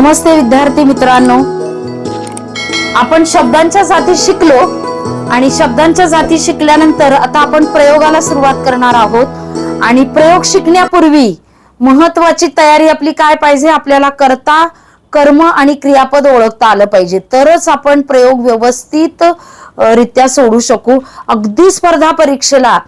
नमस्ते विद्यार्थी मित्रांनो. आपण शब्दांच्या जाती शिकलो आणि शब्दांच्या जाती शिकल्यानंतर आता आपण प्रयोगाला सुरुवात करणार आहोत. आणि प्रयोग शिकण्यापूर्वी महत्वाची तयारी आपली काय पाहिजे आपल्याला करता कर्म आणि क्रियापद ओळखता आलं पाहिजे. तरच आपण प्रयोग व्यवस्थित रित्या सोडू शकू. अगदी स्पर्धा परीक्षेला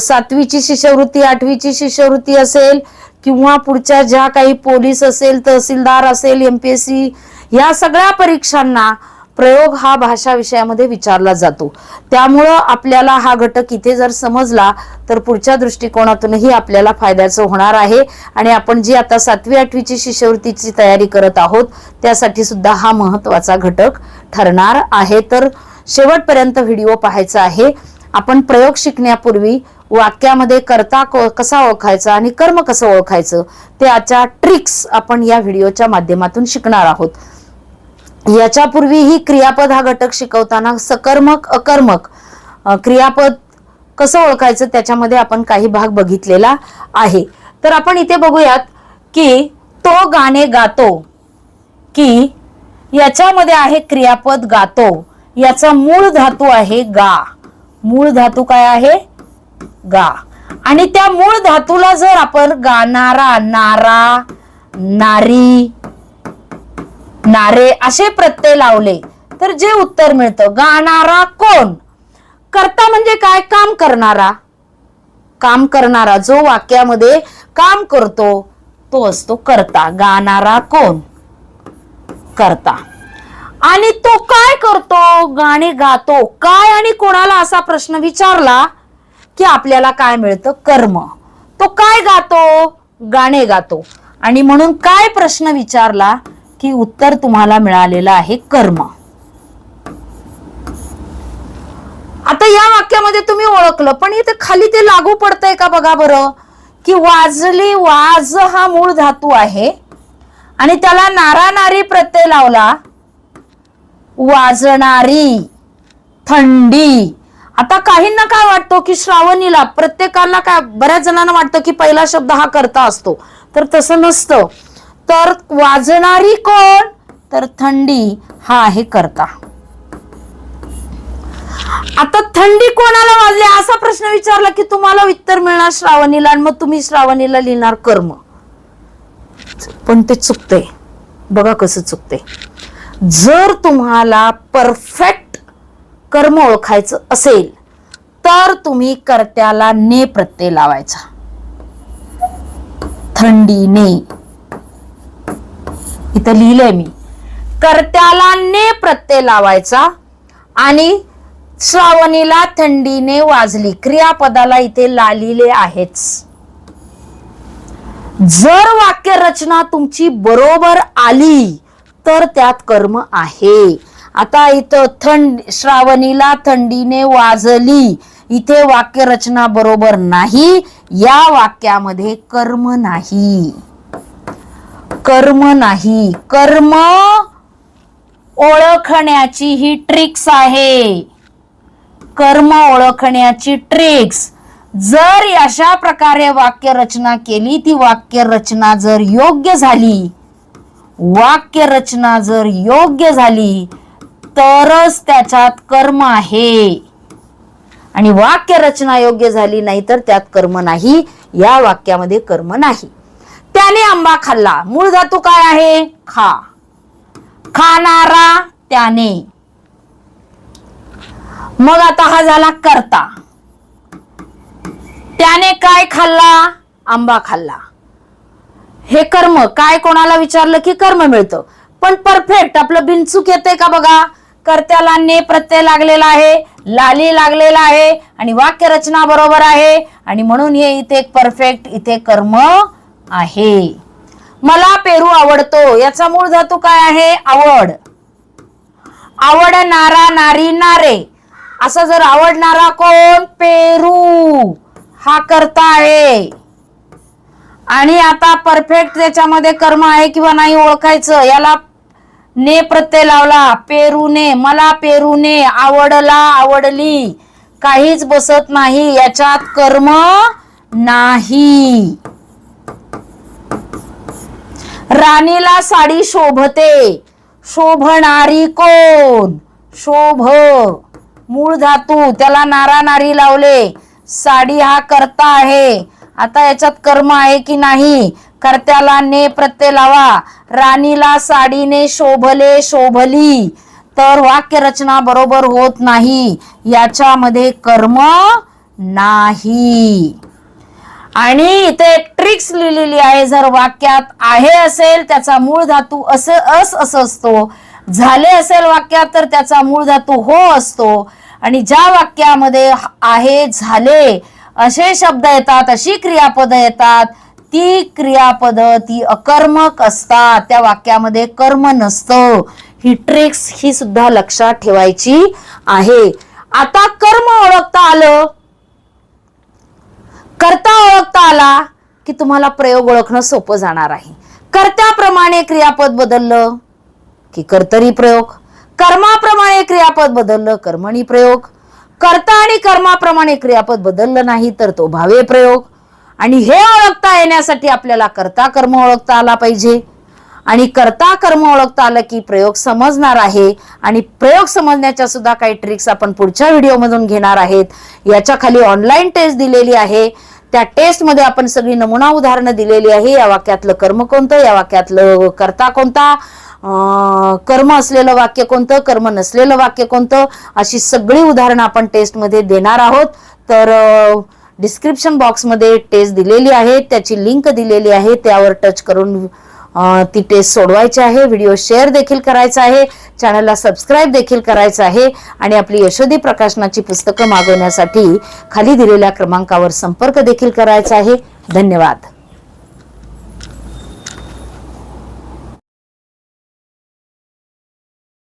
सातवीची शिष्यवृत्ती आठवीची शिष्यवृत्ती असेल किंवा पुढच्या ज्या काही पोलीस असेल तहसीलदार असेल एमपीएससी या सगळ्या परीक्षांना प्रयोग हा भाषा विषयामध्ये विचारला जातो. त्यामुळं आपल्याला हा घटक इथे जर समजला तर पुढच्या दृष्टिकोनातूनही आपल्याला फायद्याचं होणार आहे. आणि आपण जी आता सातवी आठवीची शिष्यवृत्तीची तयारी करत आहोत त्यासाठी सुद्धा हा महत्त्वाचा घटक ठरणार आहे. तर शेवटपर्यंत व्हिडिओ पाहायचा आहे. आपण प्रयोग शिकण्यापूर्वी वाक्यामध्ये करता क- कसा ओळखायचा आणि कर्म कसं ओळखायचं त्याच्या ट्रिक्स आपण या व्हिडिओच्या माध्यमातून शिकणार आहोत. याच्यापूर्वीही क्रियापद हा घटक शिकवताना सकर्मक अकर्मक क्रियापद कसं ओळखायचं त्याच्यामध्ये आपण काही भाग बघितलेला आहे. तर आपण इथे बघूयात की तो गाणे गातो की याच्यामध्ये आहे क्रियापद गातो याचा मूळ धातू आहे गा. मूळ धातू काय आहे? गा. आणि त्या मूळ धातूला जर आपण गाणारा नारा नारी नारे असे प्रत्यय लावले तर जे उत्तर मिळतं? गाणारा कोण? करता म्हणजे काय? काम करणारा. काम करणारा जो वाक्यामध्ये काम करतो तो असतो करता. गाणारा कोण? करता. आणि तो काय करतो? गाणे गातो. काय आणि कोणाला असा प्रश्न विचारला? की आपल्याला काय मिळतं? कर्म. तो काय गातो? गाणे गातो. आणि म्हणून काय प्रश्न विचारला की उत्तर तुम्हाला मिळालेलं आहे कर्म. आता या वाक्यामध्ये तुम्ही ओळखलं पण इथे खाली ते लागू पडतंय का बघा बरं? की वाजली वाज हा मूळ धातू आहे. आणि त्याला नारा नारी प्रत्यय लावला. वाजणारी थंडी. आता काहींना काय वाटतो की श्रावणीला प्रत्येकाला काय बऱ्याच जणांना वाटतं की पहिला शब्द हा करता असतो. तर तसं नसतं. तर वाजणारी कोण? तर थंडी हा आहे करता. आता थंडी कोणाला वाजली? असा प्रश्न विचारला की तुम्हाला उत्तर मिळणार श्रावणीला आणि मग तुम्ही श्रावणीला लिहिणार कर्म. पण ते चुकते बघा कसं चुकते जर तुम्हाला परफेक्ट कर्म ओळखायचं असेल तर तुम्ही कर्त्याला ने प्रत्यय लावायचा. थंडीने इथं लिहिलंय मी. कर्त्याला ने प्रत्यय लावायचा आणि श्रावणीला थंडीने वाजली. क्रियापदाला इथे लालिले आहेच. जर वाक्य रचना तुमची बरोबर आली तर त्यात कर्म आहे. आता इथं थंड श्रावणीला थंडीने वाजली. इथे वाक्यरचना बरोबर नाही. या वाक्यामध्ये कर्म नाही. कर्म नाही. कर्म ओळखण्याची ही ट्रिक्स आहे. कर्म ओळखण्याची ट्रिक्स जर अशा प्रकारे वाक्य रचना केली ती वाक्य रचना जर योग्य झाली वाक्य रचना जर योग्य झाली तरच त्याच्यात कर्म आहे. आणि वाक्य रचना योग्य झाली नाही तर त्यात कर्म नाही. या वाक्यामध्ये कर्म नाही. त्याने आंबा खाल्ला. मूळ धातू काय आहे? खा. खाणारा त्याने. मग आता हा झाला करता. त्याने काय खाल्ला? आंबा खाल्ला. हे कर्म काय कोणाला विचारलं की कर्म मिळतं? पण परफेक्ट आपलं बिनचूक येते का बघा? कर्त्याला ने प्रत्यय लागलेला आहे लाली लागलेला आहे आणि वाक्य रचना बरोबर आहे आणि म्हणून हे इथे परफेक्ट इथे कर्म आहे. मला पेरू आवडतो याचा मूळ धातू काय आहे? आवड. आवडणारा नारी नारे. असं जर आवडणारा कोण? पेरू. हा करता आहे. आणि आता परफेक्ट त्याच्यामध्ये कर्म आहे किंवा नाही ओळखायचं याला ने प्रत्यय लावला पेरूने मला पेरूने आवडला आवडली. काहीच बसत नाही याच्यात कर्म नाही. राणीला साडी शोभते. शोभणारी कोण? शोभ. मूळ धातू त्याला नारा नारी लावले. साडी हा करता आहे. आता याच्यात कर्म आहे की नाही? कर्त्याला ने प्रत्यय लावा. राणीला साडीने शोभले शोभली. तर वाक्य रचना बरोबर होत नाही. याच्यामध्ये कर्म नाही. आणि इथे एक ट्रिक्स लिहिलेली आहे. जर वाक्यात आहे असेल त्याचा मूळ धातू असे अस असतो. झाले असेल वाक्यात तर त्याचा मूळ धातू हो असतो. आणि ज्या वाक्यामध्ये आहे झाले असे शब्द येतात अशी क्रियापद येतात. ती क्रियापद ती अकर्मक असतात. त्या वाक्यामध्ये कर्म नसतं. ही ट्रिक्स ही सुद्धा लक्षात ठेवायची आहे. आता कर्म ओळखता आलं. कर्ता ओळखता आला की तुम्हाला प्रयोग ओळखणं सोपं जाणार आहे. कर्त्याप्रमाणे क्रियापद बदललं की कर्तरी प्रयोग. कर्माप्रमाणे क्रियापद बदललं कर्मणी प्रयोग. कर्ता आणि कर्माप्रमाणे क्रियापद बदललं नाही तर तो भावे प्रयोग. आणि हे ओळखता येण्यासाठी आपल्याला कर्ता कर्म ओळखता आला पाहिजे. आणि कर्ता कर्म ओळखता आलं की प्रयोग समजणार आहे. आणि प्रयोग समजण्याच्या सुद्धा काही ट्रिक्स आपण पुढच्या व्हिडिओमधून घेणार आहेत. याच्या खाली ऑनलाईन टेस्ट दिलेली आहे. त्या टेस्टमध्ये आपण सगळी नमुना उदाहरणं दिलेली आहे. या वाक्यातलं कर्म कोणतं? या वाक्यातलं कर्ता कोणता? कर्म असलेलं वाक्य कोणतं? कर्म नसलेलं वाक्य कोणतं? अशी सगळी उदाहरणं आपण टेस्टमध्ये देणार आहोत. तर डिस्क्रिप्शन बॉक्समध्ये टेस्ट दिलेली आहे. त्याची लिंक दिलेली आहे. त्यावर टच करून ती टेस्ट सोडवायची आहे. व्हिडिओ शेअर देखील करायचा आहे. चॅनलला सबस्क्राईब देखील करायचं आहे. आणि आपली यशोदी प्रकाशनाची पुस्तकं मागवण्यासाठी खाली दिलेल्या क्रमांकावर संपर्क देखील करायचा आहे. धन्यवाद.